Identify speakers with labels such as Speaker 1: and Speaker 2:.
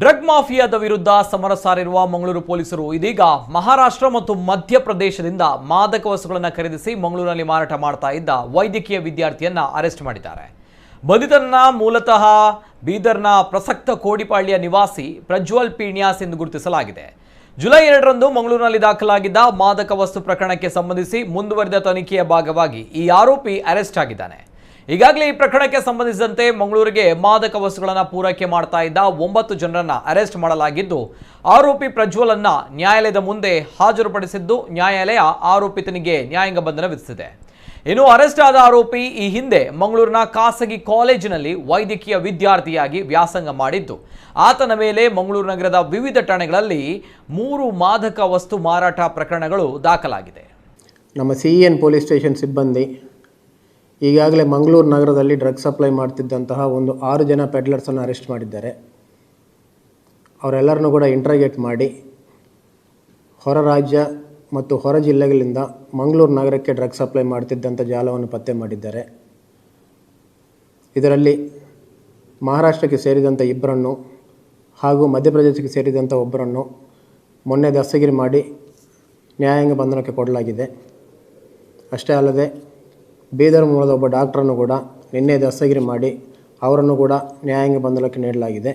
Speaker 1: Drug ಮಾಫಿಯಾದ ವಿರುದ್ಧ ಸಮರ ಸಾರಿರುವ ಮಂಗಳೂರು ಪೊಲೀಸರು ಇದೀಗ ಮಹಾರಾಷ್ಟ್ರ ಮತ್ತು ಮಧ್ಯಪ್ರದೇಶದಿಂದ ಮಾದಕ ವಸ್ತುಗಳನ್ನು ಖರೀದಿಸಿ ಮಂಗಳೂರಿನಲ್ಲಿ ಮಾರಾಟ ಮಾಡ್ತಾ ಇದ್ದ ವೈದ್ಯಕೀಯ ವಿದ್ಯಾರ್ಥಿಯನ್ನ ಅರೆಸ್ಟ್ ಮಾಡಿದ್ದಾರೆ. ಬಂಧಿತನ ಮೂಲತಃ ಬೀದರ್ನ ಪ್ರಸಕ್ತ ಕೋಡಿಪಾಳ್ಯ ನಿವಾಸಿ ಪ್ರಜ್ವಲ್ ಪೀಣ್ಯಾಸ್ ಎಂದು ಗುರುತಿಸಲಾಗಿದೆ. ಜುಲೈ ಎರಡರಂದು ಮಂಗಳೂರಿನಲ್ಲಿ ದಾಖಲಾಗಿದ್ದ ಮಾದಕ ವಸ್ತು ಪ್ರಕರಣಕ್ಕೆ ಸಂಬಂಧಿಸಿ ಮುಂದುವರಿದ ತನಿಖೆಯ ಭಾಗವಾಗಿ ಈ ಆರೋಪಿ ಅರೆಸ್ಟ್ ಆಗಿದ್ದಾನೆ. ಈಗಾಗಲೇ ಈ ಪ್ರಕರಣಕ್ಕೆ ಸಂಬಂಧಿಸಿದಂತೆ ಮಂಗಳೂರಿಗೆ ಮಾದಕ ವಸ್ತುಗಳನ್ನು ಪೂರೈಕೆ ಮಾಡ್ತಾ ಇದ್ದ ಒಂಬತ್ತು ಜನರನ್ನ ಅರೆಸ್ಟ್ ಮಾಡಲಾಗಿದ್ದು, ಆರೋಪಿ ಪ್ರಜ್ವಲನ್ನ ನ್ಯಾಯಾಲಯದ ಮುಂದೆ ಹಾಜರುಪಡಿಸಿದ್ದು ನ್ಯಾಯಾಲಯ ಆರೋಪಿತನಿಗೆ ನ್ಯಾಯಾಂಗ ಬಂಧನ ವಿಧಿಸಿದೆ. ಇನ್ನು ಅರೆಸ್ಟ್ ಆದ ಆರೋಪಿ ಈ ಹಿಂದೆ ಮಂಗಳೂರಿನ ಖಾಸಗಿ ಕಾಲೇಜಿನಲ್ಲಿ ವೈದ್ಯಕೀಯ ವಿದ್ಯಾರ್ಥಿಯಾಗಿ ವ್ಯಾಸಂಗ ಮಾಡಿದ್ದು, ಆತನ ಮೇಲೆ ಮಂಗಳೂರು ನಗರದ ವಿವಿಧ ಠಾಣೆಗಳಲ್ಲಿ ಮೂರು ಮಾದಕ ವಸ್ತು ಮಾರಾಟ ಪ್ರಕರಣಗಳು ದಾಖಲಾಗಿದೆ.
Speaker 2: ನಮ್ಮ ಸಿ ಎನ್ ಪೊಲೀಸ್ ಸ್ಟೇಷನ್ ಸಿಬ್ಬಂದಿ ಈಗಾಗಲೇ ಮಂಗಳೂರು ನಗರದಲ್ಲಿ ಡ್ರಗ್ ಸಪ್ಲೈ ಮಾಡ್ತಿದ್ದಂತಹ ಒಂದು ಆರು ಜನ ಪೆಡ್ಲರ್ಸನ್ನು ಅರೆಸ್ಟ್ ಮಾಡಿದ್ದಾರೆ. ಅವರೆಲ್ಲರನ್ನೂ ಕೂಡ ಇಂಟ್ರಾಗೇಟ್ ಮಾಡಿ ಹೊರ ರಾಜ್ಯ ಮತ್ತು ಹೊರ ಜಿಲ್ಲೆಗಳಿಂದ ಮಂಗಳೂರು ನಗರಕ್ಕೆ ಡ್ರಗ್ ಸಪ್ಲೈ ಮಾಡ್ತಿದ್ದಂಥ ಜಾಲವನ್ನು ಪತ್ತೆ ಮಾಡಿದ್ದಾರೆ. ಇದರಲ್ಲಿ ಮಹಾರಾಷ್ಟ್ರಕ್ಕೆ ಸೇರಿದಂಥ ಇಬ್ಬರನ್ನು ಹಾಗೂ ಮಧ್ಯಪ್ರದೇಶಕ್ಕೆ ಸೇರಿದಂಥ ಒಬ್ಬರನ್ನು ಮೊನ್ನೆ ದಸ್ತಗಿರಿ ಮಾಡಿ ನ್ಯಾಯಾಂಗ ಬಂಧನಕ್ಕೆ ಕೊಡಲಾಗಿದೆ. ಅಷ್ಟೇ ಅಲ್ಲದೆ ಬೀದರ್ ಮೂಲದ ಒಬ್ಬ ಡಾಕ್ಟ್ರನ್ನು ಕೂಡ ನಿನ್ನೆ ದಸ್ತಗಿರಿ ಮಾಡಿ ಅವರನ್ನು ಕೂಡ ನ್ಯಾಯಾಂಗ ಬಂಧನಕ್ಕೆ ನೀಡಲಾಗಿದೆ.